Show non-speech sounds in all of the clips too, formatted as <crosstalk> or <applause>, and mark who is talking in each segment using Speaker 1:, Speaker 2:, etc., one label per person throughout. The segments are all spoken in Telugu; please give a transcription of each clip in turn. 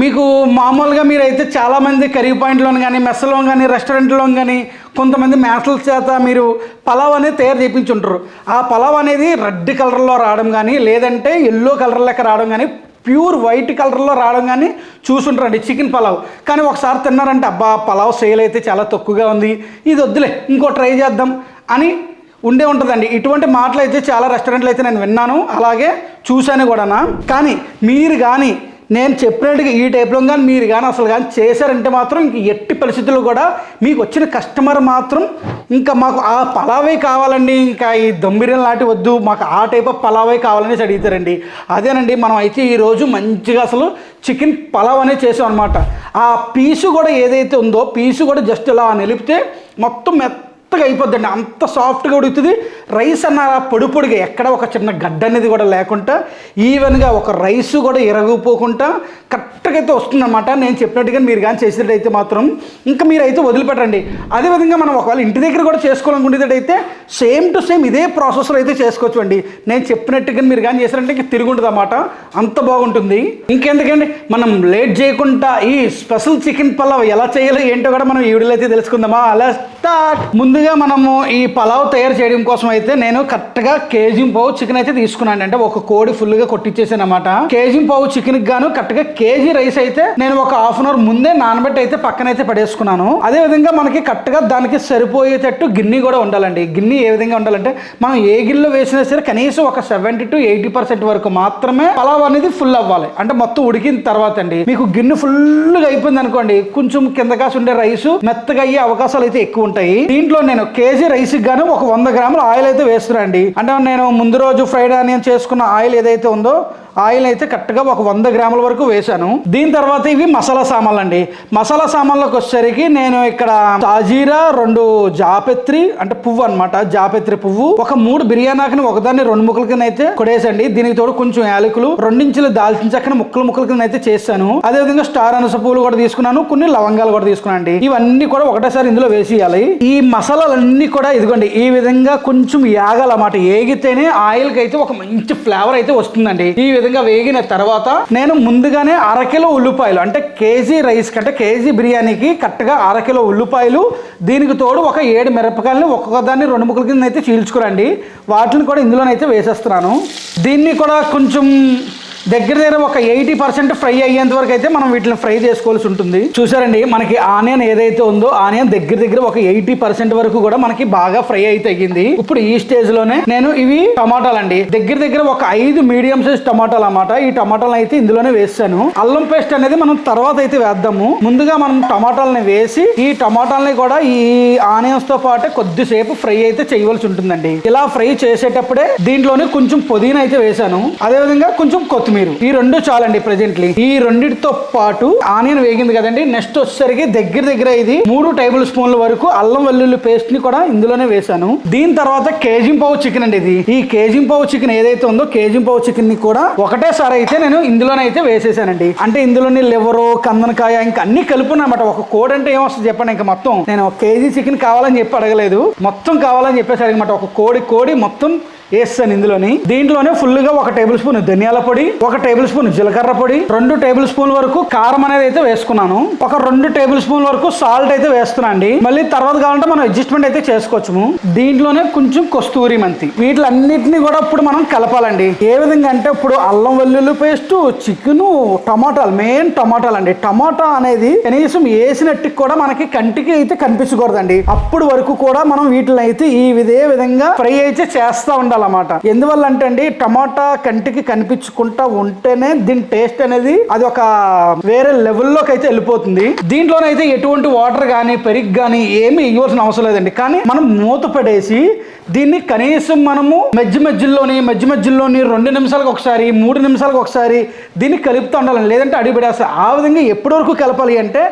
Speaker 1: మీకు మామూలుగా మీరైతే చాలామంది కర్రీ పాయింట్లో కానీ మెస్సలో కానీ రెస్టారెంట్లో కానీ కొంతమంది మేసల చేత మీరు పలావ్ అనేది తయారు చేయించుంటారు ఆ పలావ్ అనేది రెడ్ కలర్లో రావడం కానీ లేదంటే ఎల్లో కలర్ లెక్క రావడం కానీ ప్యూర్ వైట్ కలర్లో రావడం కానీ చూసుంటారండి చికెన్ పలావ్. కానీ ఒకసారి తిన్నారంటే అబ్బా పలావ్ సేల్ అయితే చాలా తక్కువగా ఉంది. ఇది వద్దులే ఇంకో ట్రై చేద్దాం అని ఉండే ఉంటుందండి. ఇటువంటి మాటలు అయితే చాలా రెస్టారెంట్లు అయితే నేను విన్నాను. అలాగే చూశాను కూడానా. కానీ మీరు కానీ నేను చెప్పినట్టుగా ఈ టైప్లో కానీ మీరు కానీ అసలు కానీ చేశారంటే మాత్రం ఇంక ఎట్టి పరిస్థితుల్లో కూడా మీకు వచ్చిన కస్టమర్ మాత్రం ఇంకా మాకు ఆ పలావే కావాలండి ఇంకా ఈ దమ్ బిర్యానీ లాంటి వద్దు మాకు ఆ టైప్ ఆఫ్ పలావే కావాలనేసి అడుగుతారండి. అదేనండి మనం అయితే ఈరోజు మంచిగా అసలు చికెన్ పలావ్ అనేది చేసాం అనమాట ఆ పీసు కూడా ఏదైతే ఉందో పీసు కూడా జస్ట్ ఇలా నిలిపితే మొత్తం మెత్త మెత్తగా అయిపోద్దండి. అంత సాఫ్ట్గా ఉడుకుతుంది. రైస్ అన్న అలా పొడి పొడిగా ఎక్కడ ఒక చిన్న గడ్డ అనేది కూడా లేకుండా ఈవెన్గా ఒక రైస్ కూడా ఇరగపోకుండా కరెక్ట్గా అయితే వస్తుందన్నమాట. నేను చెప్పినట్టుగా మీరు కానీ చేసేటైతే మాత్రం ఇంకా మీరైతే వదిలిపెట్టండి. అదేవిధంగా మనం ఒకవేళ ఇంటి దగ్గర కూడా చేసుకోవాలనుకునేటైతే సేమ్ టు సేమ్ ఇదే ప్రాసెస్లో అయితే చేసుకోవచ్చు అండి నేను చెప్పినట్టుగా మీరు కానీ చేశారంటే ఇంకా తిరుగుంటుంది అన్నమాట అంత బాగుంటుంది. ఇంకెందుకండి? మనం లేట్ చేయకుండా ఈ స్పెషల్ చికెన్ పలావ్ ఎలా చేయాలో ఏంటో కూడా మనం ఈ వీడియోలో అయితే తెలుసుకుందామా. అలా స్టార్ట్. ముందుగా మనము ఈ పలావ్ తయారు చేయడం కోసం అయితే నేను కరెక్ట్గా కేజీ పావు చికెన్ అయితే తీసుకున్నాను అంటే ఒక కోడి ఫుల్గా కొట్టించేసాను అనమాట కేజీ పావు చికెన్ గాను కరెక్ట్గా కేజీ రైస్ అయితే నేను ఒక హాఫ్ అన్ అవర్ ముందే నానబెట్టి అయితే పక్కన అయితే పడేసుకున్నాను. అదే విధంగా మనకి కరెక్ట్గా దానికి సరిపోయేటట్టు గిన్నె కూడా ఉండాలండి. గిన్నె ఏ విధంగా ఉండాలంటే మనం ఏ గిన్నెలో వేసినా సరే కనీసం ఒక సెవెంటీ టు ఎయిటీ పర్సెంట్ వరకు మాత్రమే పలావ్ అనేది ఫుల్ అవ్వాలి. అంటే మొత్తం ఉడికిన తర్వాత అండి. మీకు గిన్నె ఫుల్గా అయిపోయింది అనుకోండి కొంచెం కింద కాసి ఉండే రైస్ మెత్తగా అయ్యే అవకాశాలు అయితే ఎక్కువ ఉంటాయి. దీంట్లో నేను కేజీ రైస్ గాను ఒక వంద గ్రాముల ఆయిల్ అయితే వేస్తున్నాను అండి అంటే నేను ముందు రోజు ఫ్రైడ్ ఆనియన్ చేసుకున్న ఆయిల్ ఏదైతే ఉందో ఆయిల్ అయితే కరెక్ట్గా ఒక వంద గ్రాముల వరకు వేశాను. దీని తర్వాత ఇవి మసాలా సామాన్లు అండి మసాలా సామాన్లకు వచ్చేసరికి నేను ఇక్కడ తాజీరా రెండు జాపెత్రి అంటే పువ్వు అన్నమాట జాపెత్రి పువ్వు ఒక మూడు బిర్యానాకిని ఒకదాన్ని రెండు ముక్కల కింద అయితే కొడేసండి దీనికి తోడు కొంచెం యాలకులు రెండించులు దాల్చిన చక్కని ముక్కలు ముక్కల కింద అయితే చేశాను. అదే విధంగా స్టార్ అనస పువ్వులు కూడా తీసుకున్నాను కొన్ని లవంగాలు కూడా తీసుకున్నాను అండి ఇవన్నీ కూడా ఒకటేసారి ఇందులో వేసేయాలి. ఈ మసాలా మసాలాలన్నీ కూడా ఇదిగోండి ఈ విధంగా కొంచెం యాగాలన్నమాట. ఏగితేనే ఆయిల్కి అయితే ఒక మంచి ఫ్లేవర్ అయితే వస్తుందండి. ఈ విధంగా వేగిన తర్వాత నేను ముందుగానే అరకిలో ఉల్లిపాయలు అంటే కేజీ రైస్ కంటే కేజీ బిర్యానీకి కరెక్ట్గా అరకిలో ఉల్లిపాయలు దీనికి తోడు ఒక ఏడు మిరపకాయలని ఒక్కొక్క దాన్ని రెండు ముక్కల కింద అయితే చీల్చుకురండి. వాటిని కూడా ఇందులోనైతే వేసేస్తున్నాను. దీన్ని కూడా కొంచెం దగ్గర దగ్గర ఒక ఎయిటీ పర్సెంట్ ఫ్రై అయ్యేంత వరకు అయితే మనం వీటిని ఫ్రై చేసుకోవాల్సి ఉంటుంది. చూసారండి మనకి ఆనియన్ ఏదైతే ఉందో ఆనియన్ దగ్గర దగ్గర ఒక ఎయిటీ పర్సెంట్ వరకు కూడా మనకి బాగా ఫ్రై అయితే అయ్యింది ఇప్పుడు ఈ స్టేజ్లోనే నేను ఇవి టమాటాలు అండి దగ్గర దగ్గర ఒక ఐదు మీడియం సైజ్ టమాటాలు అన్నమాట. ఈ టమాటాలను అయితే ఇందులోనే వేస్తాను. అల్లం పేస్ట్ అనేది మనం తర్వాత అయితే వేద్దాము. ముందుగా మనం టమాటాలని వేసి ఈ టమాటాలని కూడా ఈ ఆనియన్స్తో పాటు కొద్దిసేపు ఫ్రై అయితే చేయవలసి ఉంటుందండి. ఇలా ఫ్రై చేసేటప్పుడే దీంట్లోనే కొంచెం పుదీనా అయితే వేసాను అదే విధంగా కొంచెం కొత్తిమీర మీరు. ఈ రెండు చాలండి ప్రెజెంట్లీ ఈ రెండిటితో పాటు ఆనియన్ వేగింది కదండి. నెక్స్ట్ వచ్చేసరికి దగ్గర దగ్గర ఇది మూడు టేబుల్ స్పూన్ల వరకు అల్లం వెల్లుల్లి పేస్ట్ని కూడా ఇందులోనే వేసాను దీని తర్వాత కేజీ పావు చికెన్ అండి ఇది. ఈ కేజీ పావు చికెన్ ఏదైతే ఉందో కేజీ పావు చికెన్ని కూడా ఒకటేసారి అయితే నేను ఇందులోనే అయితే వేసేసానండి. అంటే ఇందులోని లివరు కందనకాయ ఇంకా అన్ని కలుపునమాట ఒక కోడి అంటే ఏమొస్తుంది చెప్పండి ఇంకా మొత్తం. నేను ఒక కేజీ చికెన్ కావాలని చెప్పి అడగలేదు. మొత్తం కావాలని చెప్పేసి అడిగమాట ఒక కోడి కోడి మొత్తం వేస్తాను ఇందులోని. దీంట్లోనే ఫుల్గా ఒక టేబుల్ స్పూన్ ధనియాల పొడి ఒక టేబుల్ స్పూన్ జీలకర్ర పొడి రెండు టేబుల్ స్పూన్ వరకు కారం అనేది అయితే వేసుకున్నాను. ఒక రెండు టేబుల్ స్పూన్ వరకు సాల్ట్ అయితే వేస్తున్నా అండి. మళ్ళీ తర్వాత కావాలంటే మనం అడ్జస్ట్మెంట్ అయితే చేసుకోవచ్చు. దీంట్లోనే కొంచెం కస్తూరి మంతి. వీటిలన్నిటిని కూడా ఇప్పుడు మనం కలపాలండి. ఏ విధంగా అంటే ఇప్పుడు అల్లం వెల్లుల్లి పేస్ట్ చికెన్ టమాటాలు మెయిన్ టమాటాలు అండి. టమాటా అనేది కనీసం వేసినట్టు కూడా మనకి కంటికి అయితే కనిపించకూడదండి. అప్పుడు వరకు కూడా మనం వీటిని అయితే ఈ ఇదే విధంగా ఫ్రై అయితే చేస్తూ ఉండాలన్నమాట ఎందువల్ల అంటే అండి టమాటా కంటికి కనిపించుకుంటా ఉంటేనే దీని టేస్ట్ అనేది అది ఒక వేరే లెవెల్లోకి అయితే వెళ్ళిపోతుంది. దీంట్లోనైతే ఎటువంటి వాటర్ కానీ పెరిగి కానీ ఏమీ ఇవ్వాల్సిన అవసరం లేదండి. కానీ మనం మూత పడేసి దీన్ని కనీసం మనము మధ్య మధ్యలోని మధ్య మధ్యలోని రెండు నిమిషాలకు ఒకసారి మూడు నిమిషాలకు ఒకసారి దీన్ని కలుపుతూ ఉండాలి లేదంటే అడిగిపడేస్తారు ఆ విధంగా ఎప్పటి వరకు కలపాలి అంటే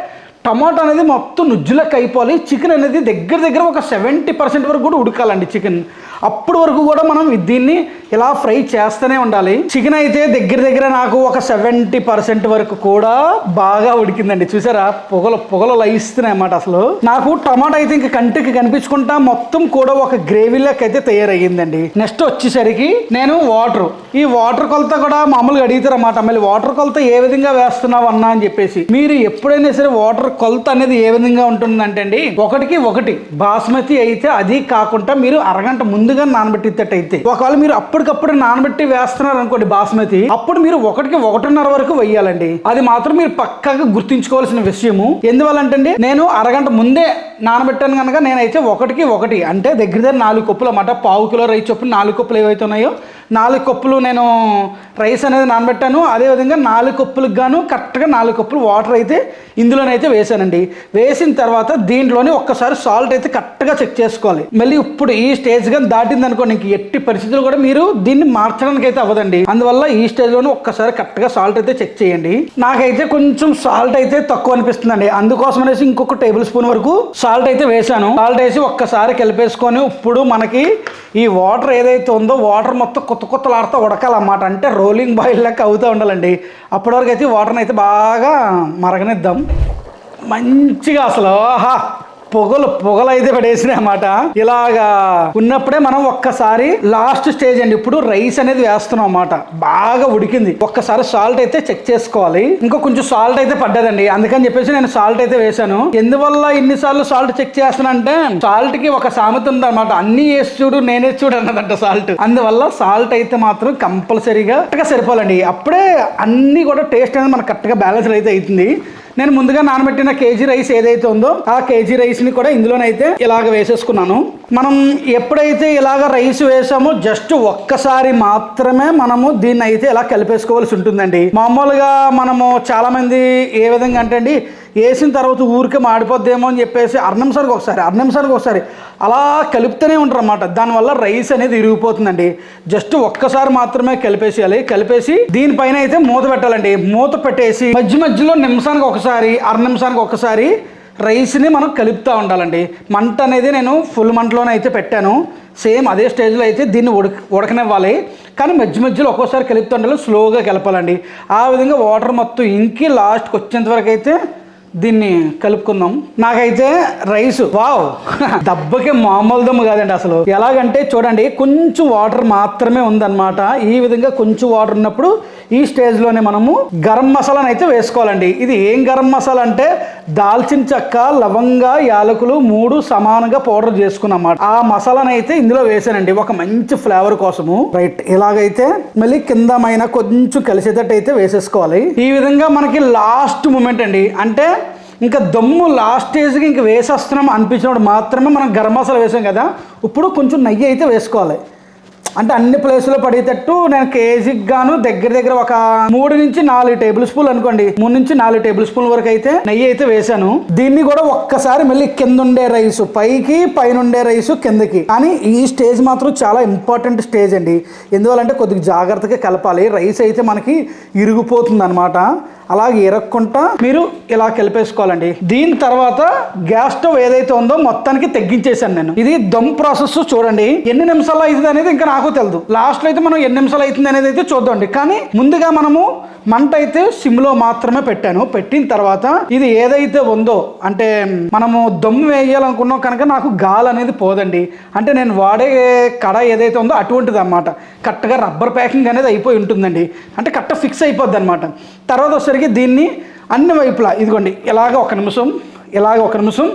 Speaker 1: టమాటా అనేది మొత్తం నుజ్జులకు అయిపోవాలి. చికెన్ అనేది దగ్గర దగ్గర ఒక సెవెంటీ పర్సెంట్ వరకు కూడా ఉడకాలండి చికెన్. అప్పటి వరకు కూడా మనం దీన్ని ఇలా ఫ్రై చేస్తూనే ఉండాలి. చికెన్ అయితే దగ్గర దగ్గర నాకు ఒక సెవెంటీ పర్సెంట్ వరకు కూడా బాగా ఉడికిందండి. చూసారా? పొగలు పొగలు లయిస్తున్నాయి అన్నమాట అసలు. నాకు టమాటా అయితే ఇంకా కంటికి కనిపించుకుంటా మొత్తం కూడా ఒక గ్రేవీ అయితే తయారయ్యిందండి. నెక్స్ట్ వచ్చేసరికి నేను వాటర్. ఈ వాటర్ కొలత కూడా మామూలుగా అడుగుతారు అన్నమాట మళ్ళీ వాటర్ కొలత ఏ విధంగా వేస్తున్నావు అన్నా? అని చెప్పేసి. మీరు ఎప్పుడైనా సరే వాటర్ కొలత అనేది ఏ విధంగా ఉంటుందంటే అండి ఒకటికి ఒకటి బాస్మతి అయితే అది కాకుండా మీరు అరగంట ముందుగా నానబెట్టినట్టయితే ఒకవేళ మీరు అప్పటికప్పుడు నానబెట్టి వేస్తున్నారు అనుకోండి బాస్మతి అప్పుడు మీరు ఒకటికి ఒకటిన్నర వరకు వెయ్యాలండి అది మాత్రం మీరు పక్కాగా గుర్తుంచుకోవాల్సిన విషయము. ఎందువల్లంటే అండి నేను అరగంట ముందే నానబెట్టాను కనుక నేనైతే ఒకటికి ఒకటి. అంటే దగ్గర దగ్గర నాలుగు కప్పులు అన్నమాట. పావు కిలో రైస్ చొప్పున నాలుగు కప్పులు ఏవైతే ఉన్నాయో నాలుగు కప్పులు నేను రైస్ అనేది నానబెట్టాను. అదేవిధంగా నాలుగు కప్పులకు గాను కరెక్ట్గా నాలుగు కప్పులు వాటర్ అయితే ఇందులోనైతే వేసానండి వేసిన తర్వాత దీంట్లోనే ఒక్కసారి సాల్ట్ అయితే కరెక్ట్గా చెక్ చేసుకోవాలి. మళ్ళీ ఇప్పుడు ఈ స్టేజ్ కానీ దాటింది అనుకోండి ఇంక ఎట్టి పరిస్థితులు కూడా మీరు దీన్ని మార్చడానికి అయితే అవ్వదండి. అందువల్ల ఈ స్టేజ్లోనే ఒక్కసారి కరెక్ట్గా సాల్ట్ అయితే చెక్ చేయండి. నాకైతే కొంచెం సాల్ట్ అయితే తక్కువ అనిపిస్తుందండి. అందుకోసం అనేసి ఇంకొక టేబుల్ స్పూన్ వరకు సాల్ట్ అయితే వేసాను సాల్ట్ వేసి ఒక్కసారి కలిపేసుకొని ఇప్పుడు మనకి ఈ వాటర్ ఏదైతే ఉందో వాటర్ మొత్తం కొత్త కొత్తలాడుతూ ఉడకాలన్నమాట. అంటే రోలింగ్ బాయిల్ లెక్క అవుతూ ఉండాలండి. అప్పటి వరకు అయితే వాటర్ని అయితే బాగా మరగనిద్దాం. మంచిగా అసలు ఆహా! పొగలు పొగలు అయితే పడేసినాయన్నమాట ఇలాగా ఉన్నప్పుడే మనం ఒక్కసారి లాస్ట్ స్టేజ్ అండి. ఇప్పుడు రైస్ అనేది వేస్తున్నాం అన్నమాట. బాగా ఉడికింది. ఒక్కసారి సాల్ట్ అయితే చెక్ చేసుకోవాలి. ఇంకా కొంచెం సాల్ట్ అయితే పడ్డదండి. అందుకని చెప్పేసి నేను సాల్ట్ అయితే వేశాను. ఎందువల్ల ఇన్నిసార్లు సాల్ట్ చెక్ చేస్తానంటే సాల్ట్కి ఒక సామెత ఉందన్నమాట. అన్ని వేసి చూడు నేనే చూడు అన్నదంట సాల్ట్. అందువల్ల సాల్ట్ అయితే మాత్రం కంపల్సరీగా కరెక్ట్గా సరిపోవాలండి. అప్పుడే అన్ని కూడా టేస్ట్ అనేది మనకు కరెక్ట్గా బ్యాలెన్స్ అయితే అవుతుంది. నేను ముందుగా నానబెట్టిన కేజీ రైస్ ఏదైతే ఉందో ఆ కేజీ రైస్ని కూడా ఇందులోనైతే ఇలాగ వేసేసుకున్నాను. మనం ఎప్పుడైతే ఇలాగ రైస్ వేసామో జస్ట్ ఒక్కసారి మాత్రమే మనము దీన్ని అయితే ఇలా కలిపేసుకోవాల్సి ఉంటుందండి. మామూలుగా మనము చాలామంది ఏ విధంగా అంటే అండి వేసిన తర్వాత ఊరికే మాడిపోద్దేమో అని చెప్పేసి అర ఒకసారి అర ఒకసారి అలా కలుపుతూనే ఉంటారు అన్నమాట దానివల్ల రైస్ అనేది ఇరిగిపోతుందండి. జస్ట్ ఒక్కసారి మాత్రమే కలిపేసేయాలి. కలిపేసి దీనిపైన అయితే మూత పెట్టాలండి. మూత పెట్టేసి మధ్య మధ్యలో నిమిషానికి ఒకసారి అర్నిమిషానికి ఒకసారి రైస్ని మనం కలుపుతూ ఉండాలండి. మంట అనేది నేను ఫుల్ మంటలోనే అయితే పెట్టాను. సేమ్ అదే స్టేజ్లో అయితే దీన్ని ఉడక ఉడకనివ్వాలి. కానీ మధ్య మధ్యలో ఒక్కోసారి కలుపుతూ ఉండాలి స్లోగా కలపాలండి. ఆ విధంగా వాటర్ మొత్తం ఇంకి లాస్ట్కి వచ్చేంత వరకు అయితే దీన్ని కలుపుకుందాం. నాకైతే రైస్. వావ్. <laughs> దెబ్బకి మామూలు దమ్ము కాదండి అసలు. ఎలాగంటే చూడండి కొంచెం వాటర్ మాత్రమే ఉందన్నమాట. ఈ విధంగా కొంచెం వాటర్ ఉన్నప్పుడు ఈ స్టేజ్లోనే మనము గరం మసాలాను అయితే వేసుకోవాలండి. ఇది ఏం గరం మసాలా అంటే దాల్చిన చెక్క లవంగ యాలకులు మూడు సమానంగా పౌడర్ చేసుకున్నమాట. ఆ మసాలాను అయితే ఇందులో వేసానండి. ఒక మంచి ఫ్లేవర్ కోసము. రైట్. ఇలాగైతే మళ్ళీ కింద మైన కొంచెం కలిసేటట్టు అయితే వేసేసుకోవాలి. ఈ విధంగా మనకి లాస్ట్ మూమెంట్ అండి. అంటే ఇంకా దమ్ము లాస్ట్ స్టేజ్కి ఇంక వేసేస్తున్నాం అనిపించినప్పుడు మాత్రమే మనం గరం మసాలా వేసాం కదా ఇప్పుడు కొంచెం నెయ్యి అయితే వేసుకోవాలి. అంటే అన్ని ప్లేసులో పడేటట్టు నేను కేజీకి గాను దగ్గర దగ్గర ఒక మూడు నుంచి నాలుగు టేబుల్ స్పూన్ అనుకోండి. మూడు నుంచి నాలుగు టేబుల్ స్పూన్ వరకు అయితే నెయ్యి అయితే వేసాను. దీన్ని కూడా ఒక్కసారి మళ్ళీ కింద ఉండే రైస్ పైకి పైన ఉండే రైస్ కిందకి. కానీ ఈ స్టేజ్ మాత్రం చాలా ఇంపార్టెంట్ స్టేజ్ అండి. ఎందువల్లంటే కొద్దిగా జాగ్రత్తగా కలపాలి. రైస్ అయితే మనకి ఇరిగిపోతుంది అనమాట అలాగే ఇరక్కుంటా మీరు ఇలా కలిపేసుకోవాలండి. దీని తర్వాత గ్యాస్ స్టవ్ ఏదైతే ఉందో మొత్తానికి తగ్గించేసాను నేను. ఇది దమ్ ప్రాసెస్ చూడండి. ఎన్ని నిమిషాలు అవుతుంది అనేది ఇంకా నాకు తెలియదు లాస్ట్లో అయితే మనం ఎన్ని నిమిషాలు అవుతుంది అనేది అయితే చూద్దాండి కానీ ముందుగా మనము మంట అయితే సిమ్లో మాత్రమే పెట్టాను. పెట్టిన తర్వాత ఇది ఏదైతే ఉందో అంటే మనము దమ్ము వేయాలనుకున్నాం కనుక నాకు గాలి అనేది పోదండి. అంటే నేను వాడే కడ ఏదైతే ఉందో అటువంటిది అనమాట కరెక్ట్గా రబ్బర్ ప్యాకింగ్ అనేది అయిపోయి ఉంటుందండి. అంటే కరెక్ట్ ఫిక్స్ అయిపోద్ది అనమాట తర్వాత వచ్చేసరికి దీన్ని అన్ని వైపులా ఇదిగోండి ఇలాగ ఒక నిమిషం ఇలాగ ఒక నిమిషం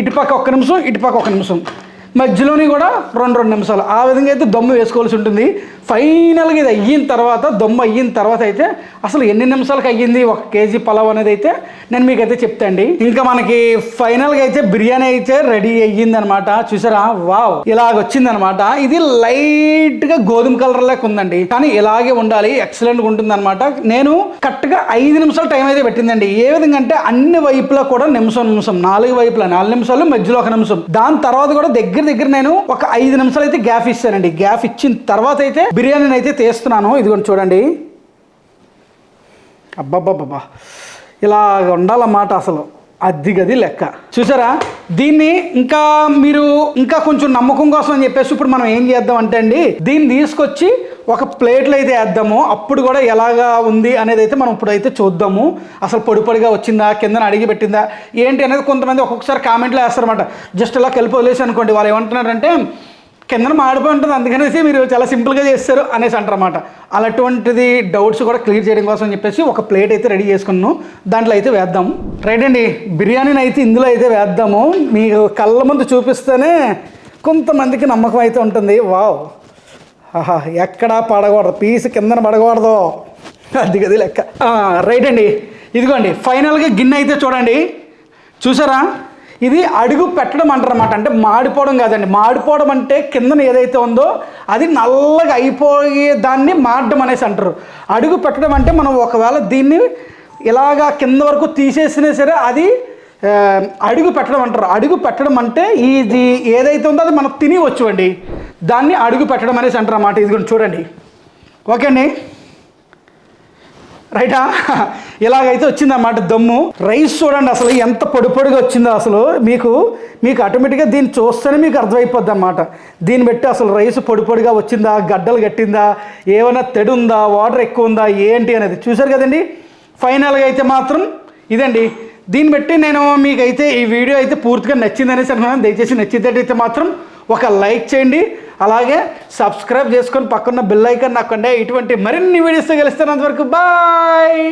Speaker 1: ఇటుపక్క ఒక నిమిషం ఇటుపక్క ఒక నిమిషం. మధ్యలోని కూడా రెండు రెండు నిమిషాలు. ఆ విధంగా అయితే దమ్ము వేసుకోవాల్సి ఉంటుంది. ఫైనల్గా ఇది అయిన తర్వాత దమ్ము అయిన తర్వాత అయితే అసలు ఎన్ని నిమిషాలకు అయ్యింది ఒక కేజీ పలావ్ అనేది అయితే నేను మీకు అయితే చెప్తాండి ఇంకా మనకి ఫైనల్గా అయితే బిర్యానీ అయితే రెడీ అయ్యింది అనమాట చూసారా? వావ్! ఇలాగ వచ్చింది అనమాట ఇది లైట్గా గోధుమ కలర్ లెక్క ఉందండి. కానీ ఇలాగే ఉండాలి. ఎక్సలెంట్గా ఉంటుంది అనమాట నేను కరెక్ట్గా ఐదు నిమిషాలు టైం అయితే పెట్టిందండి. ఏ విధంగా అంటే అన్ని వైపులా కూడా నిమిషం నిమిషం. నాలుగు వైపులా నాలుగు నిమిషాలు మధ్యలో ఒక నిమిషం. దాని తర్వాత కూడా దగ్గర దగ్గర నేను ఒక ఐదు నిమిషాలు అయితే గ్యాప్ ఇస్తానండి గ్యాప్ ఇచ్చిన తర్వాత అయితే బిర్యానీని అయితే తీస్తున్నాను. ఇదిగోండి చూడండి. అబ్బబ్బబ్బబ్బా. ఇలా ఉండాలన్నమాట అసలు. అది గది లెక్క. చూసారా? దీన్ని ఇంకా మీరు ఇంకా కొంచెం నమ్మకం కోసం అని చెప్పేసి ఇప్పుడు మనం ఏం చేద్దాం అంటే అండి దీన్ని తీసుకొచ్చి ఒక ప్లేట్లో అయితే వేద్దాము. అప్పుడు కూడా ఎలాగా ఉంది అనేది అయితే మనం ఇప్పుడు అయితే చూద్దాము. అసలు పొడి పొడిగా వచ్చిందా? కిందన అడిగి పెట్టిందా? ఏంటి అనేది కొంతమంది ఒక్కొక్కసారి కామెంట్లో వేస్తారన్నమాట. జస్ట్ ఇలా కలిపి వదిలేసి అనుకోండి వాళ్ళు ఏమంటున్నారంటే కిందన మాడిపోయి ఉంటుంది. అందుకనేసి మీరు చాలా సింపుల్గా చేస్తారు అనేసి అంటారన్నమాట. అలాంటివంటిది డౌట్స్ కూడా క్లియర్ చేయడం కోసం అని చెప్పేసి ఒక ప్లేట్ అయితే రెడీ చేసుకున్నాను. దాంట్లో అయితే వేద్దాము రైట్ అండి బిర్యానీని అయితే ఇందులో అయితే వేద్దాము. మీకు కళ్ళ ముందు చూపిస్తేనే కొంతమందికి నమ్మకం అయితే ఉంటుంది. వావ్! ఆహా ఎక్కడా పడకూడదు. పీస్ కిందన పడకూడదు. అది గది లెక్క. రైట్ అండి. ఇదిగోండి ఫైనల్గా గిన్నె అయితే చూడండి. చూసారా? ఇది అడుగు పెట్టడం అంటారన్నమాట. అంటే మాడిపోవడం కాదండి. మాడిపోవడం అంటే కిందన ఏదైతే ఉందో అది నల్లగా అయిపోయే దాన్ని మాడడం అనేసి అంటారు. అడుగు పెట్టడం అంటే మనం ఒకవేళ దీన్ని ఇలాగా కింద వరకు తీసేసినా సరే అది అడుగు పెట్టడం అంటారు. అడుగు పెట్టడం అంటే ఇది ఏదైతే ఉందో అది మనం తిని వచ్చు అండి. దాన్ని అడుగు పెట్టడం అనేసి అంటారు అన్నమాట ఇది చూడండి. ఓకే అండి? రైటా? ఇలాగైతే వచ్చిందన్నమాట దమ్ము. రైస్ చూడండి అసలు ఎంత పొడి పొడిగా వచ్చిందో అసలు. మీకు మీకు ఆటోమేటిక్గా దీన్ని చూస్తేనే మీకు అర్థమైపోద్ది అనమాట దీన్ని బట్టి అసలు రైస్ పొడి పొడిగా వచ్చిందా? గడ్డలు కట్టిందా ఏమైనా తెడు ఉందా వాటర్ ఎక్కువ ఉందా? ఏంటి అనేది. చూశారు కదండి? ఫైనల్గా అయితే మాత్రం ఇదండి. దీన్ని బట్టి నేను మీకైతే ఈ వీడియో అయితే పూర్తిగా నచ్చిందనేసి అనుకున్నాను దయచేసి నచ్చిందైతే మాత్రం ఒక లైక్ చేయండి. అలాగే సబ్స్క్రైబ్ చేసుకొని పక్కన బిల్ ఐకన్ నొక్కండి. ఇటువంటి మరిన్ని వీడియోస్ గెలుస్తున్నంత వరకు బాయ్!